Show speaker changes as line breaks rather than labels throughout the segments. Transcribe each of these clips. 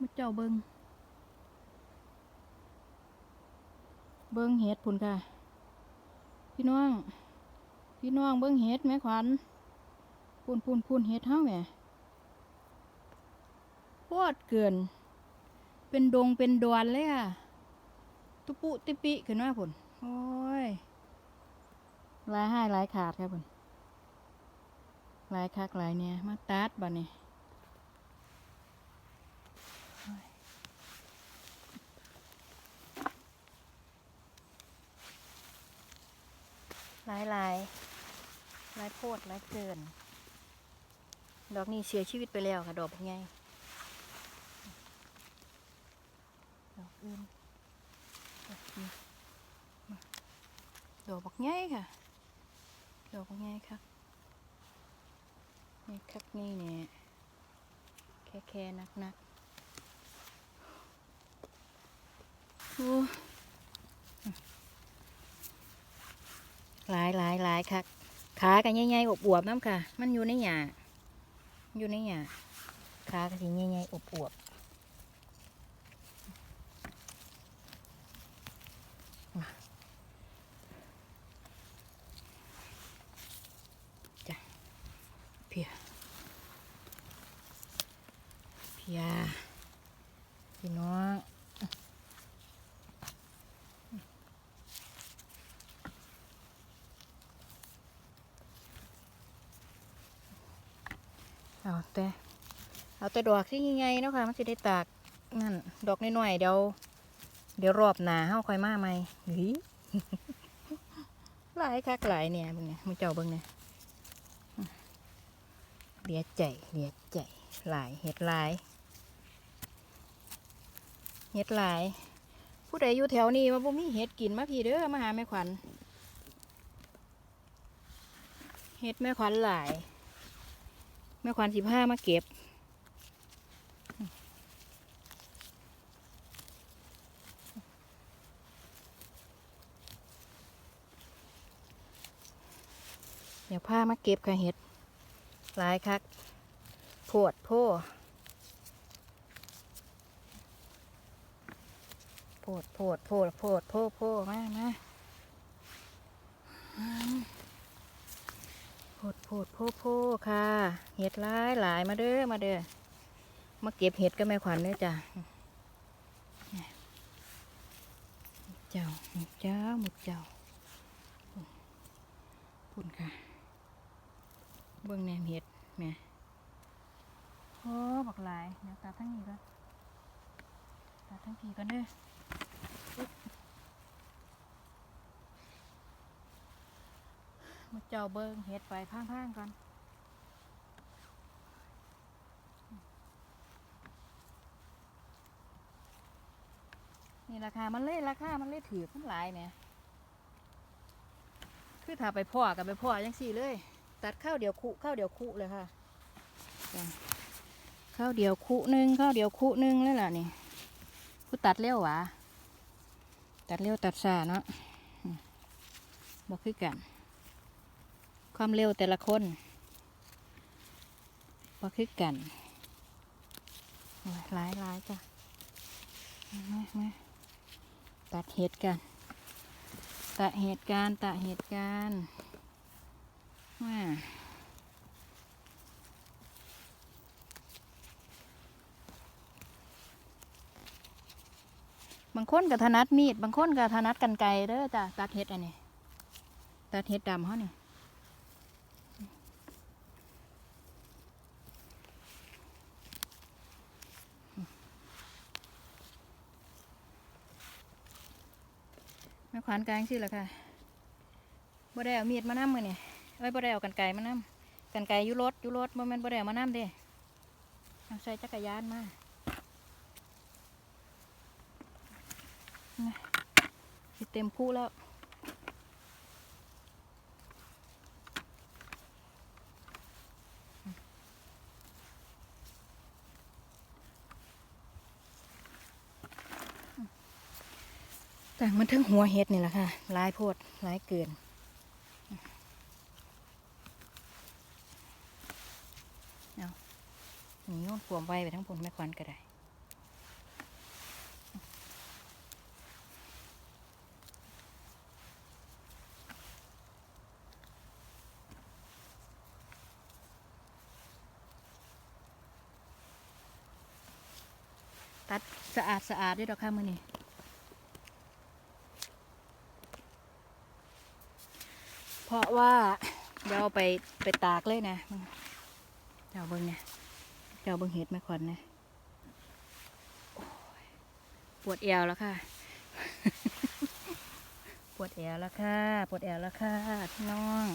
มาเจ้าเบิงเบิงเห็ดพุ่นค่ะ พี่น้อง พี่น้องเบิงเห็ดแม่ขวัญพุ่นพุ่นพุ่นเห็ดเท่าแหม่โคตรเกิน เป็นดงเป็นดวนเลยค่ะ ตุปุติปิขึ้นมาพุ่นโอ้ยหลายห้หลายขาดครับพุ่นหลายคักหลายเนี่ยมาตัดบ่เนี่ย หลายหลายหลายโพดหลายเกิน ดอกนี้เสียชีวิตไปแล้วค่ะ ดอกไงดอกอื่นดอกนี้มาดอกบักไงค่ะ ดอกบักไงครับนี่คักนี่เนี่ยแค่แค่นักนักๆโอ้ หลายหลายหลายค่ะขากันใหญ่ๆอบอวบน้ำค่ะ มันอยู่ในหยาอยู่ในหยาขากันสิใหญ่ๆอบอวบจ้ะเพียเพียพี่น้อง เอา แต่ เอาแต่ดอกที่ใหญ่ๆเนาะค่ะ มันจะได้ตากนั่นดอกน้อยๆเดี๋ยวเดี๋ยวรอบหนาเฮาค่อยมาใหม่หรือหลายคักหลายเนี่ยเบิ่งเนี่ยมึงเจ้าเบิ่งเนี่ยเดียใจเดียใจหลายเห็ดหลายเห็ดหลาย ผู้ใดอยู่แถวนี้ว่าบ่มีเห็ดกินมาพี่เด้อมาหาแม่ขวัญเห็ดแม่ขวัญหลาย ม่ขวัญสิผ้ามาเก็บ เดี๋ยวผ้ามาเก็บค่ะเห็ดหลายคักโพดโพโพดโพดโพดโพดโพโพมามาอืม ดโพดโพโพค่ะ เห็ดหลายหลายมาเด้อมาเด้อมาเก็บเห็ดก็แม่ขวัญเด้อจ้ะเจ้าหมุดเจ้าหมุดเจ้าพุ่นค่ะ เบื้องแนมเห็ดแหม่โอ้บักหลายเดี๋ยวตัดทั้งนี้ก่อนตัดทั้งทีก่อนเด้อ มาเจ้าเบิ้งเห็ดไปพังๆก่อนนี่ราคา มันเลยราคา มันเลยถือมันหลายเนี่ยคือถ้าไปพ่อกับไปพ่อยังสี่เลย ตัดข้าวเดียวคุข้าวเดียวคุเลยค่ะข้าวเดียวคุหนึ่งข้าวเดียวคุหนึ่งเลยล่ะนี่กูตัดเร็วหวะตัดเร็วตัดซาเนาะบอกคือกัน ความเร็วแต่ละคนบอคือกันหลายหลายจ้ะมามาตัดเหตุกันตัดเหตุการณ์ตัดเหตุการณ์มาบางคนกับถนัดมีด บางคนกับถนัดกันไกรเด้อจ้ะตัดเห็ดอันนี้ ตัดเห็ดดำเขานี่แม่ขวานกลางสิล่ะค่ะบ่ได้เอามีดมานำมือนี่ไอ้บ่ได้เอากันไก่มานำกันไก่อยู่รถอยู่รถบ่แม่นบ่ได้เอามานำเด้เอาใส่จักรยานมาเต็มคู่แล้ว มันทั้งหัวเห็ดนี่แหละค่ะร้ายโพดร้ายเกิน เอาหนีโยนขวมไว้ไปทั้งผลแม่ควันก็ได้ตัดสะอาดสะอาดด้วยดอกค่ะมื่อนี่ ราะว่าเดี๋ยวไปไปตากเลยนะเดี๋ยวเบิ้งเนี่ยเดี๋ยวเบิ้งเห็ดมาขอนนะปวดเอวแล้วค่ะ ปวดแอวแล้วค่ะ ปวดแอวแล้วค่ะพี่น้อง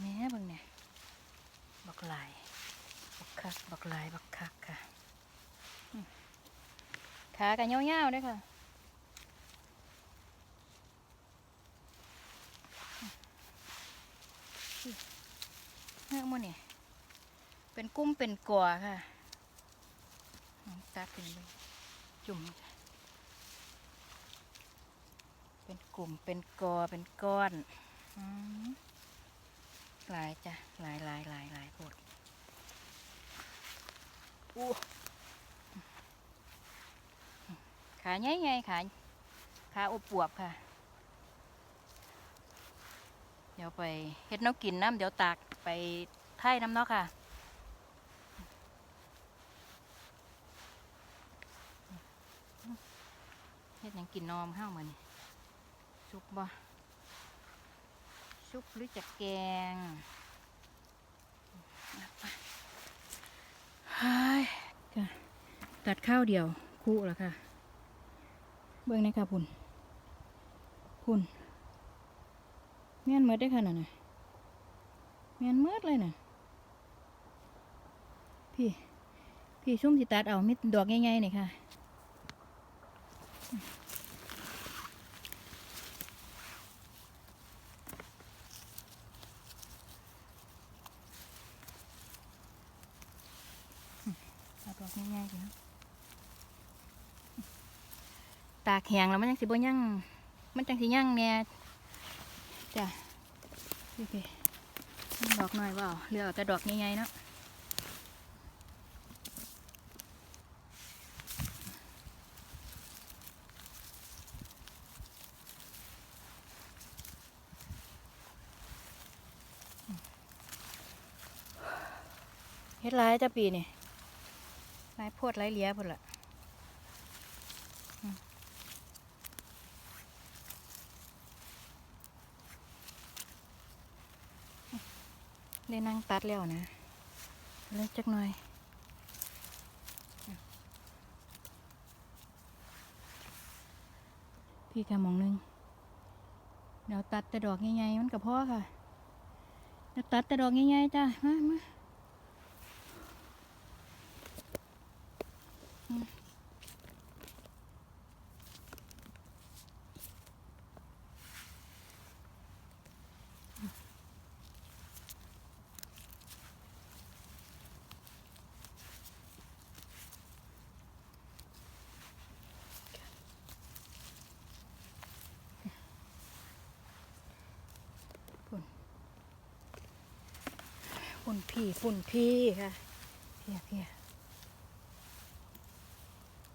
แม่เบิ่งเนี่ยบักลาย บักคัก บักลาย บักคักค่ะอืมขา กันเงาๆด้วยค่ะเนื้อมันนี่เป็นกุ้มเป็นกัวค่ะตักขึ้นจุ่ม เป็นกลุ่มเป็นกอเป็นก้อนหลายจ้ะหลายหลายหลายหลายโพดอู้ ขาใหญ่ใหญ่ขาขาอบปวบค่ะ เดี๋ยวไปเฮ็ดน้ำกินน้ำเดี๋ยวตากไปไถ่น้ำเนาะค่ะเฮ็ดยังกินนอมห้าวมันซุปบ่ซุปหรือจะแกงตัดข้าวเดียวคู่แล้วค่ะ เบิ่งนะคะพุ่นพุ่นเมียนเมืดได้ขนาดน่ะนเมียนเมืดเลยน่ะ พี่ พี่ชุ่มสิตัดเอามิดดอกง่ายๆนี่ค่ะ เอาดอกง่ายๆเลยตากแห้งแล้วมันยังสิบ่ยังมันจังสิยังเนี่ยจ้ะดูสิดอกหน้อยเปล่าเหลือแต่ดอกใหญ่ๆเนาะเฮ็ดหลายจ้ะปีนี่หลายโพดหลายเลี้ยพุ่นละ ได้นั่งตัดแล้วนะเล็กจักหน่อยพี่กะมองหนึงเดี๋ยวตัดแต่ดอกใหญ่ๆมันกับพ่อค่ะเดี๋ยวตัดแต่ดอกใหญ่ๆจ้ามามา ฝุ่นพี่ฝุ่นพีค่ะเพียเพีย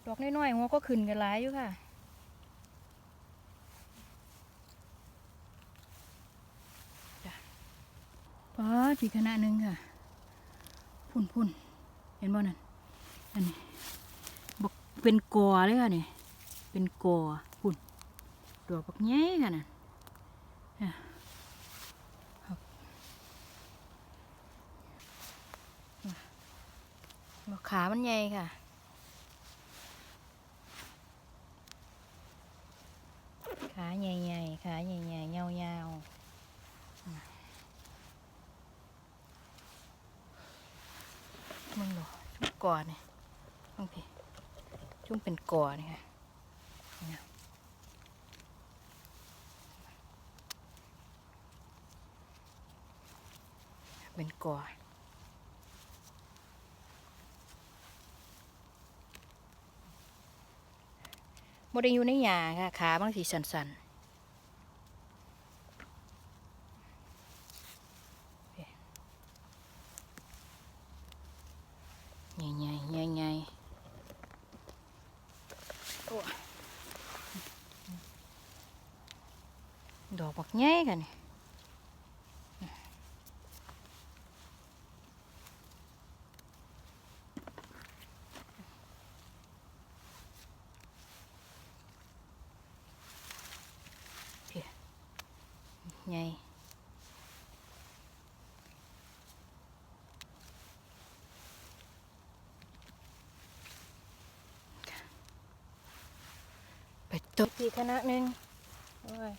ดอกน้อยๆหัวก็ขึ้นกันหลายอยู่ค่ะป้าจีคณะหนึ่งค่ะ พุ่นพุ่นเห็นบ่นั่นอันนี้บอกเป็นกอเลยค่ะนี่เป็นกอพุ่นดอกบักแง่ค่ะนั่น บอก ขามันใหญ่ค่ะ ขาใหญ่ๆ ขาใหญ่ๆยาวๆอืมมึงดูชุบก่อนนี่มึงพี่ชุ่มเป็นก่อนี่ค่ะนี่เป็นก่อ โมได้อยู่ในหญ้าค่ะขาบางสีสั่นๆ บักใหญ่ค่ะนี่เพีย ใหญ่ไปตกอีกคณะหนึ่งโอ้ย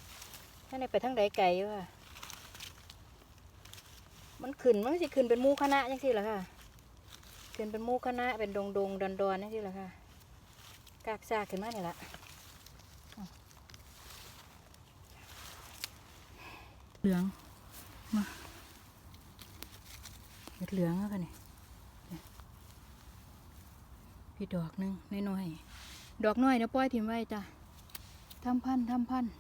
ท่านได้ไปทางใดไกลวะมันขึ้นมันสิขึ้นเป็นมูคณะยังสิล่ะค่ะขึ้นเป็นมูคณะเป็นดงดงดอนดอนยังสิล่ะค่ะกากซากขึ้นมาเนี่ยละอ้าว เหลืองมาเห็ดเหลืองแล้วกันนี่เนี่ยพี่ดอกหนึงน้อยๆดอกน้อยเดี๋ยวปล่อยถิ่มไว้จ้ะทำพันธุ์ทำพันธุ์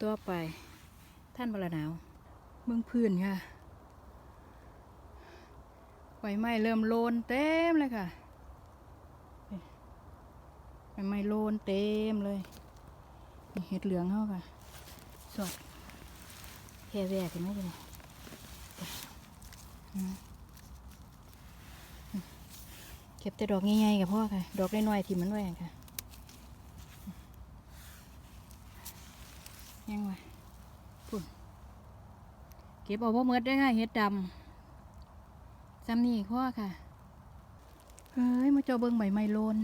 ตัวไป ท่านบละหนาวเมืองพื้นค่ะใบไม้เริ่มโลนเต็มเลยค่ะใบไม้โลนเต็มเลยเห็ดเหลืองเข้าค่ะสด แค่แวกเห็นไหมเนี่เก็บแต่ดอกใหญ่ๆกับพ่อค่ะ ดอกน้อยๆที่มันไว้ค่ะ ยังไงปุ่นเก็บเอาพ่อเมดได้ค่ะเห็ดดำจำนี่พ่อค่ะ เฮ้ย มาเจอเบิ้งใบไม้โลน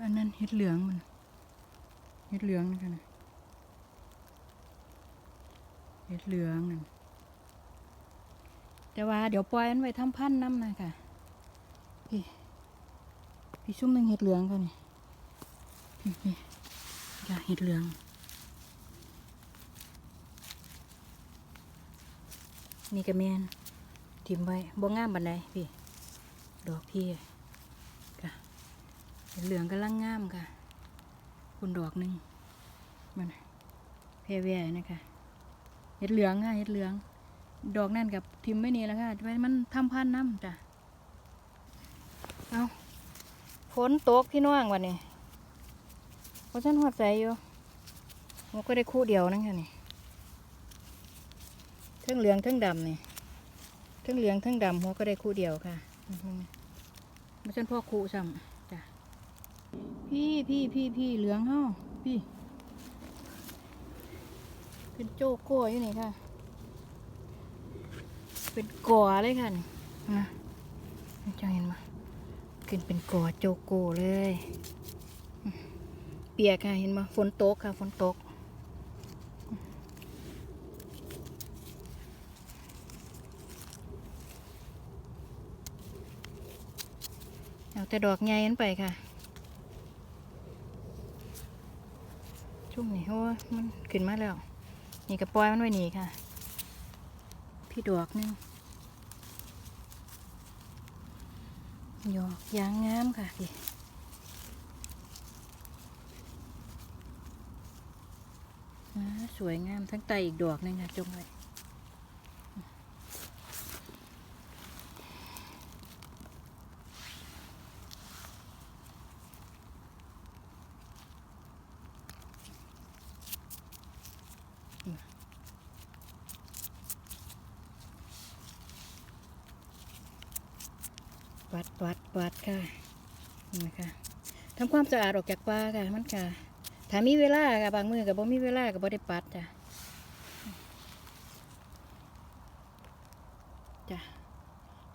อันนั้นเห็ดเหลืองมันเห็ดเหลืองนี่ค่ะนะ เห็ดเหลืองนแต่ว่าเดี๋ยวปล่อยมันไว้ทำพันธุ์น้ำนะค่ะ พี่ พี่ชุ่มหนึ่งเห็ดเหลืองกันนี่พี่อย่าเห็ดเหลืองนี่กระเมนทิมไว้บ่งามบันไดพี่ ดอกพี่ค่ะเห็ดเหลืองกำลังงามค่ะ คุณดอกหนึ่งมันเพเวียนะคะ ห็ดเหลืองค่ะเห็ดเหลือง ดอกนั่นกับทิมไม่นี่แล้วค่ะไว้มันทำพันน้ำจ้ะเอาฝนตกพี่น้องวันนี้เพราะฉันหอดใจอยู่มันก็ได้คู่เดียวนั่นค่ะนี่ทั้งเหลืองทั้งดำนี่ทั้งเหลืองทั้งดำหัวก็ได้คู่เดียวค่ะไม่ใช่พ่อคู่ซ้ำจ้ะพี่พี่พี่พี่เหลืองเฮาพี่ เป็นโจโก้อยู่นี่ค่ะ เป็นก่อเลยค่ะนี่นะจะเห็นมาขึ้นเป็นก่อโจโก้เลย เปียกค่ะเห็นมาฝนตกค่ะฝนตกเอาแต่ดอกใหญ่นั้นไปค่ะ ช่วงนี้โอ้ยมันขึ้นมาแล้ว นี่กระปล่อยมันไว้นี่ค่ะ พี่ดอกหนึงหยอกยางงามค่ะพี่สวยงามทั้งไตอีกดอกหนึงค่ะจงไว้ปัดปัดปัดค่ะนี่นะคะทำความสะอาดออกจากปลาค่ะมันค่ะถ้ามีเวลาค่ะบางมือกับบ่มีเวลากับบ่ได้ปัดจ้ะจ้ะ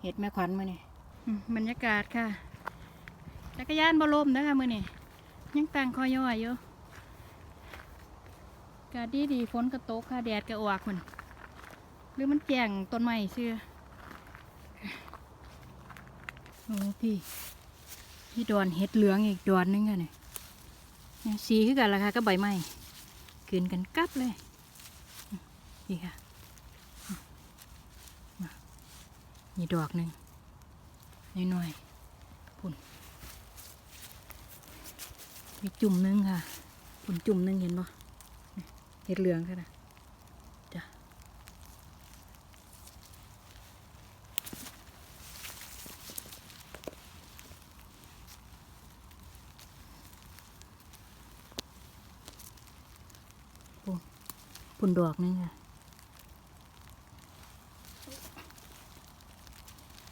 เห็ดแม่ขวัญมาเนี่บรรยากาศค่ะจักรยานบลมนะคะมือนี่ยังตังคอย่อยอยู่อากาดีดีฝนกระตกค่ะแดดกระอวกมันหรือมันแจ่งต้นไม้เชื่อ โอ้พี่พี่ดอนเห็ดเหลืองอีกดอนหนึงค่ะเนี่ยเนี่ยสีคือกันราคาก็ใบไม้กินกันกับเลยนี่ค่ะมานี่ดอกหนึ่งน้อยๆปุ่นมีจุ่มหนึงค่ะปุ่นจุ่มหนึงเห็นปะเห็ดเหลืองค่ะนะ ปุ่นดอกนึงค่ะ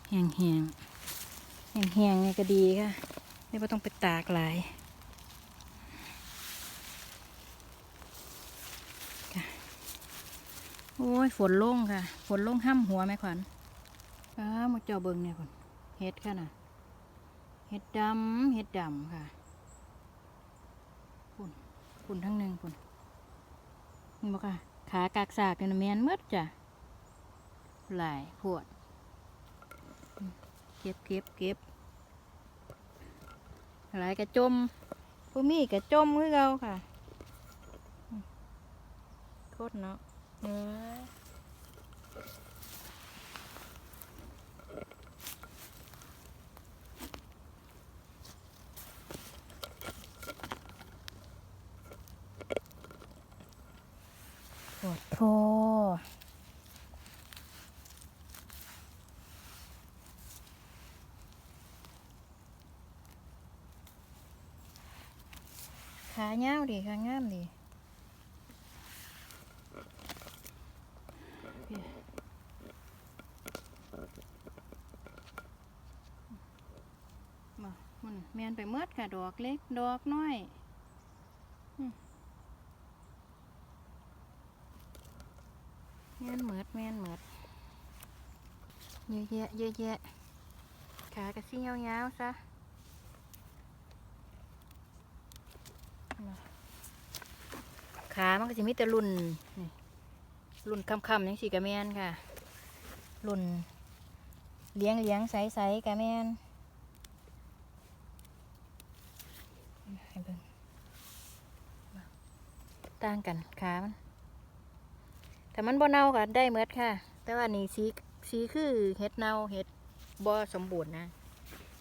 แห้งแห้งแห้งแห้งนี่ก็ดีค่ะไม่ต้องไปตากหลายโอ้ยฝนลงค่ะ ฝนลงห้ำหัวแม่ขวัญอ้ามาเจ้าเบิงเนี่ยคุณเฮ็ดค่ะน่ะเฮ็ดดำเฮ็ดดำค่ะคุณคุณทั้งหนึ่งคุณเห็น บอกค่ะ ขากากสากเนี่ยนะแมนมืดจ้ะหลายพวด เก็บเก็บเก็บหลายกระจมผู้มีกระจมคือเราค่ะโคตรเนาะเนื้อ โคตรโทขาเงาวดีขางามดีมามันแมนไปเมืดค่ะ ดอกเล็ก ดอกน้อย อืมแม นเหมือดแมนเหมือดเยอะแยะเยอะแยะขากระซี่ยาวๆซะขามันก็จะมีแต่รุ่นนี่รุ่นคำๆยังสีกระแมนค่ะ รุ่นเลี้ยงเลี้ยงใสใสๆกระแมนให้เบิ่งต่างกันขามัน แต่มันบ่เน่าก็ได้เมดค่ะ แต่ว่านี่สีสีคือเห็ดเน่าเห็ดบ่สมบูรณ์นะ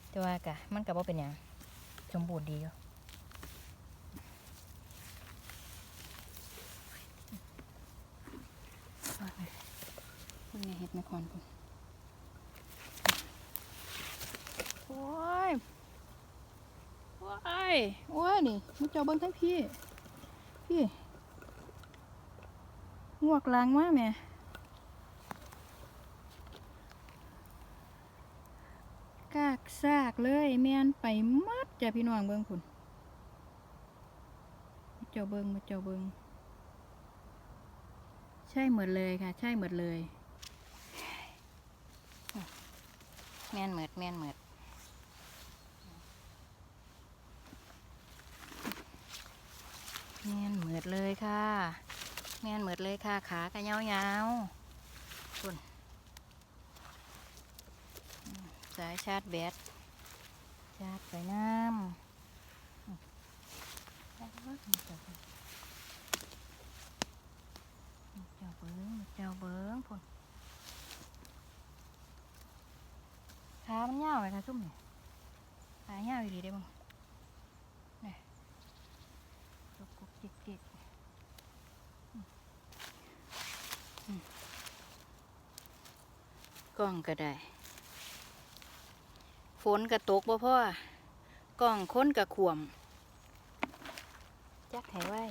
แต่ว่ากะมันก็บ่เป็นหยังสมบูรณ์ดีอยู่คุณเนี่ยเห็ดแม่คอนคุณโอ้ยโอ้ยโอ้ยนี่มุเจ้าเบิ้งทั้งพี่ พี่ งวกหลางมากแม่กากซากเลยแม่นไปมัดจ้ะพี่น้องเบิ้งคุณมุเจ้าเบิ้งมุเจ้าเบิ้งใช่หมดเลยค่ะ ใช่หมดเลย แม่นเหมือดแม่นเหมือดแม่นเหมือดเลยค่ะ แม่นเหมือดเลยค่ะ ขาก็ยาวๆคุณสายชาร์จแบตชาร์จไปน้ำเจ้าเบิ้งเจ้าเบิ้งพุ่นขามันยาวเลยค่ะซุ่มเนี่ยขายาวอยู่ดีได้บ้างนี่กุกกุกจิกจิกอืมอืม กล้องก็ได้ ฝนกระตกบ่พ่อกล้องค้นกระขวม จักให้ไว้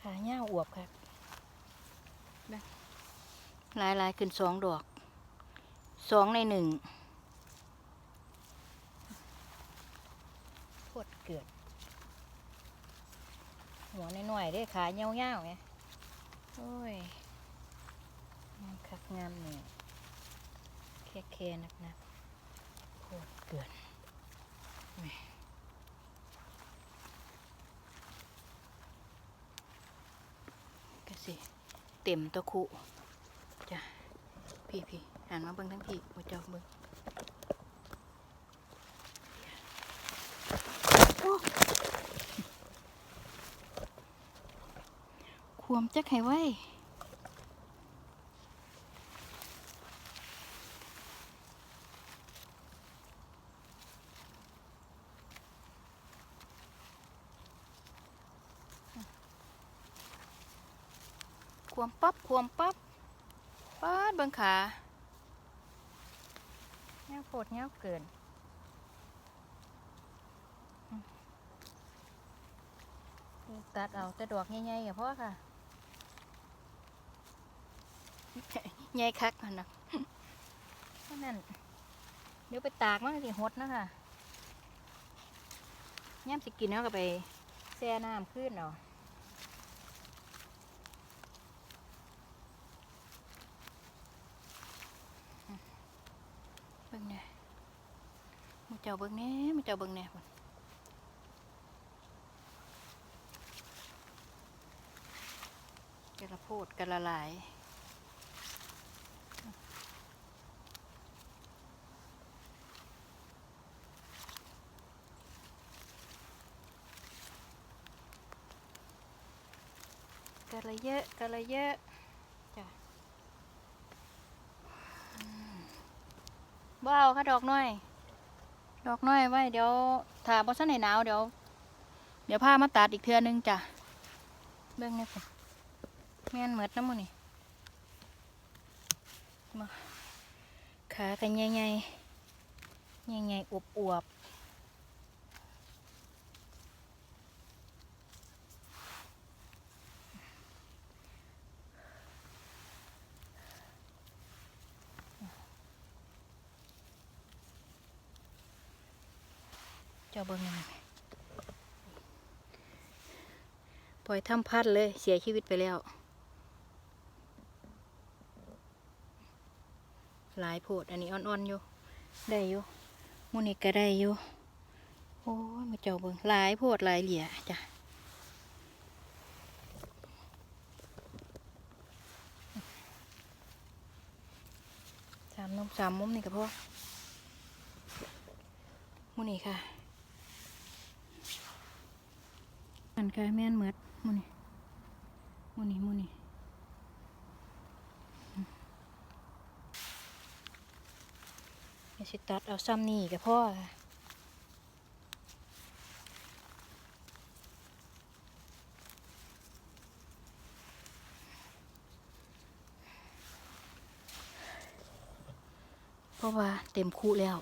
ขาเงาอวบค่ะลายลายขึ้นสองดอก สองในหนึ่งโคตรเกิด หัวหน่อยๆเด้ขาเงี้ยวๆไงโอ้ยงามคักงามเนี่ยแค่แค่นักนักโคตรเกิดแม่ก็สิ เต็มตะคุจ้ะพี่พี่หันมาเบิ่งทั้งพี่มาเจ้าเบิ่งโอ้ค วมจักให้ไว้ควมปั๊บควมปั๊บป้าดเบิงขาเงี้ยโคตรเงี้ยเกินตัดเอาแต่ดอกใหญ่ๆกับพ่อค่ะ ใหญ่คักมันนะเพราะนั้นเดี๋ยวไปตากมันสิหดนะคะย่ำสิกินเนาะก็ไปแช่น้ำขึ้นเอาะเบิ่งแหน่มูเจ้าเบิ่งแหน่มูเจ้าเบิ่งแหน่พุ่นกระโพดกระละลาย ละเยอะกะละเยอะจ้ะอืมบ่เอาค่ะดอกน้อย ดอกน้อยไว้เดี๋ยวถ้าบ่ซันให้หนาวเดี๋ยว เดี๋ยวพามาตัดอีกเทื่อนึงจ้ะเบิ่งนี่พุ่นแม่นเหมือดน้ำมันนี่มาขากันใหญ่ๆใหญ่ๆอวบๆ เจ้าเบิ่งนี่ปล่อยทำพัดเลยเสียชีวิตไปแล้ว หลายโพดอันนี้อ่อนๆอยู่ ได้อยู่มูนี่ก็ได้อยู่ โอ้ยมาเจ้าเบิ่งหลายโพดหลายเหลี่ยจ้ะสามนมสามมุมนี่กับพ่อมูนี่ค่ะ มันค่ะแม่นเหมือดมูนี่มูนี่มูนี่เดี๋ยวสิตัดเอาซ้ำนี่กับพ่อค่ะเพราะว่าเต็มคู่แล้ว